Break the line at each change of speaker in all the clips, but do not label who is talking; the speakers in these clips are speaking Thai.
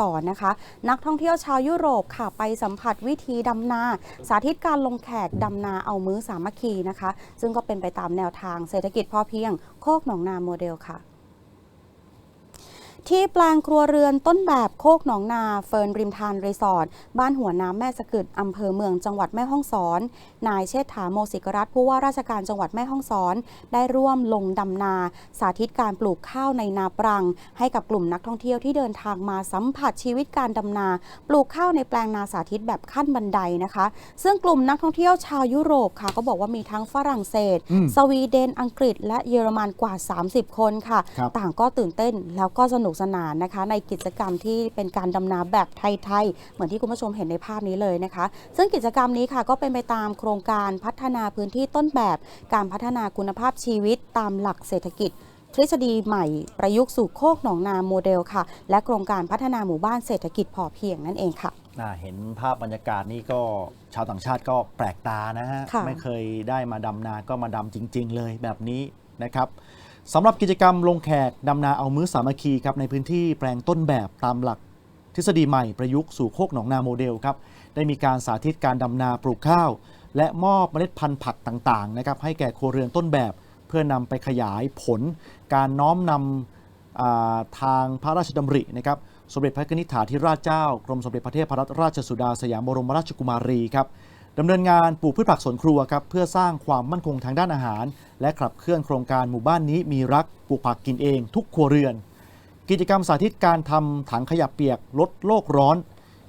สอนนะคะนักท่องเที่ยวชาวยุโรปค่ะไปสัมผัสวิธีดำนา สาธิตการลงแขกดำนาเอามื้อสามัคคีนะคะ ซึ่งก็เป็นไปตามแนวทางเศรษฐกิจพอเพียงโคกหนองนาโมเดลค่ะ ที่แปลงครัวเรือนต้นแบบโคกหนองนาเฟิร์นริมทานรีสอร์ทบ้านหัวน้ำแม่สะกึดอำเภอเมืองจังหวัดแม่ฮ่องสอน นายเชษฐาโมสิกรัตน์ผู้ว่าราชการจังหวัดแม่ฮ่องสอน ได้ร่วมลงดำนา สาธิตการปลูกข้าวในนาปรัง ให้กับกลุ่มนักท่องเที่ยวที่เดินทางมาสัมผัสชีวิตการดำนา ปลูกข้าวในแปลงนาสาธิตแบบขั้นบันไดนะคะ ซึ่งกลุ่มนักท่องเที่ยวชาวยุโรปค่ะก็บอกว่ามีทั้งฝรั่งเศส
อืม
สวีเดนอังกฤษ และเยอรมันกว่า 30 คนค่ะ
ครับ
ต่างก็ตื่นเต้นแล้วก็สนุกสนานนะคะ ในกิจกรรมที่เป็นการดำนาแบบไทยๆ เหมือนที่คุณผู้ชมเห็นในภาพนี้เลยนะคะ ซึ่งกิจกรรมนี้ค่ะก็เป็นไปตามโครงการพัฒนาพื้นที่ต้นแบบ การพัฒนาคุณภาพชีวิตตามหลักเศรษฐกิจ ทฤษฎีใหม่ประยุกต์สู่โคกหนองนาโมเดลค่ะ และโครงการพัฒนาหมู่บ้านเศรษฐกิจพอเพียงนั่นเองค่ะ
อ่าเห็นภาพบรรยากาศนี่ก็ชาวต่างชาติก็แปลกตานะฮะ
ค่ะ
ไม่เคยได้มาดำนาก็มาดำจริง ๆ เลยแบบนี้นะครับสำหรับกิจกรรมลงแขกดำนาเอามื้อสามัคคีครับในพื้นที่แปลงต้นแบบตามหลัก ทฤษฎีใหม่ประยุกต์สู่โคกหนองนาโมเดลครับได้มีการสาธิตการดำนาปลูกข้าว และมอบเมล็ดพันธุ์ผักต่างๆนะครับให้แก่ครัวเรือนต้นแบบ เพื่อนำไปขยายผลการน้อมนำทางพระราชดำรินะครับสมเด็จพระนิธิถาธิราชเจ้ากรมสมเด็จพระเทพรัตนราชสุดาสยามบรมราชกุมารีครับดำเนินงานปลูกพืชผักสวนครัวครับเพื่อสร้างความมั่นคงทางด้านอาหาร และขับเคลื่อนโครงการหมู่บ้านนี้มีรักปลูกผักกินเองทุกครัวเรือน กิจกรรมสาธิตการทำถังขยะเปียกลดโลกร้อน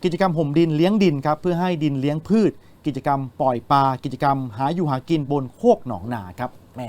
กิจกรรมห่มดินเลี้ยงดินครับเพื่อให้ดินเลี้ยงพืช กิจกรรมปล่อยปลากิจกรรมหาอยู่หากินบนโคกหนองนาครับแหม